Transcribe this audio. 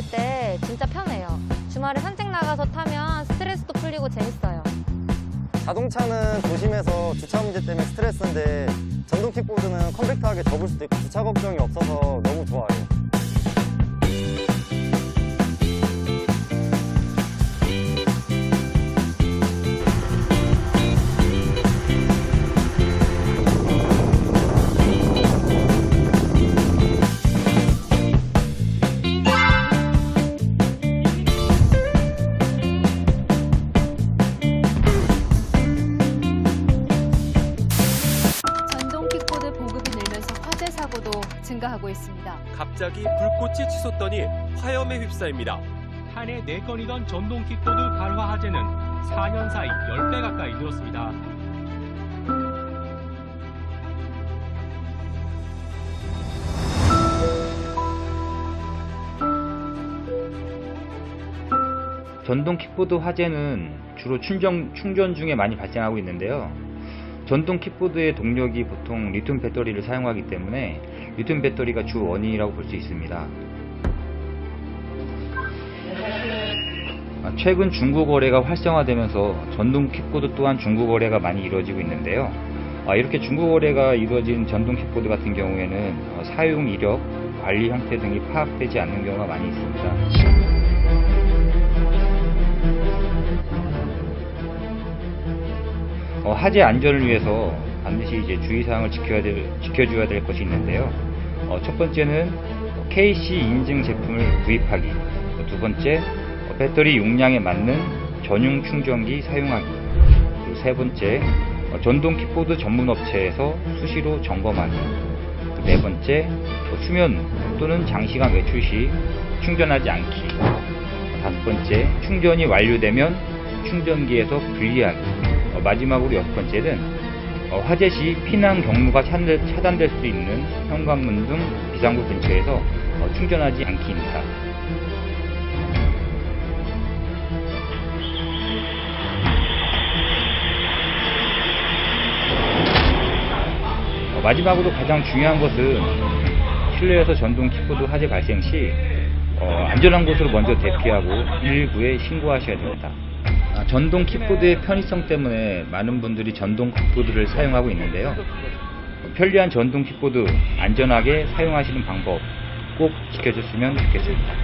갈 때 진짜 편해요. 주말에 산책 나가서 타면 스트레스도 풀리고 재밌어요. 자동차는 도심에서 주차 문제 때문에 스트레스인데 전동 킥보드는 컴팩트하게 접을 수도 있고 주차 걱정이 없어서 너무 좋아요. 화재 사고도 증가하고 있습니다. 갑자기 불꽃이 치솟더니 화염에 휩싸입니다. 한 해 4건이던 전동 킥보드 발화 화재는 4년 사이 10배 가까이 늘었습니다. 전동 킥보드 화재는 주로 충전, 충전 중에 많이 발생하고 있는데요. 전동 킥보드의 동력이 보통 리튬 배터리를 사용하기 때문에 리튬 배터리가 주 원인이라고 볼 수 있습니다. 아, 최근 중고 거래가 활성화되면서 전동 킥보드 또한 중고 거래가 많이 이루어지고 있는데요. 아, 이렇게 중고 거래가 이루어진 전동 킥보드 같은 경우에는 어, 사용 이력, 관리 형태 등이 파악되지 않는 경우가 많이 있습니다. 어, 화재 안전을 위해서 반드시 이제 주의사항을 지켜야 될, 지켜줘야 될 것이 있는데요. 어, 첫 번째는 KC 인증 제품을 구입하기. 어, 두 번째, 어, 배터리 용량에 맞는 전용 충전기 사용하기. 그리고 세 번째, 어, 전동 킥보드 전문 업체에서 수시로 점검하기. 그네 번째, 어, 수면 또는 장시간 외출 시 충전하지 않기. 어, 다섯 번째, 충전이 완료되면 충전기에서 분리하기. 어, 마지막으로 여섯 번째는 어, 화재 시 피난 경로가 차단될, 차단될 수 있는 현관문 등 비상구 근처에서 어, 충전하지 않기입니다. 어, 마지막으로 가장 중요한 것은 실내에서 전동 킥보드 화재 발생 시 어, 안전한 곳으로 먼저 대피하고 119에 신고하셔야 됩니다. 아, 전동 킥보드의 편의성 때문에 많은 분들이 전동 킥보드를 사용하고 있는데요. 어, 편리한 전동 킥보드 안전하게 사용하시는 방법 꼭 지켜줬으면 좋겠습니다.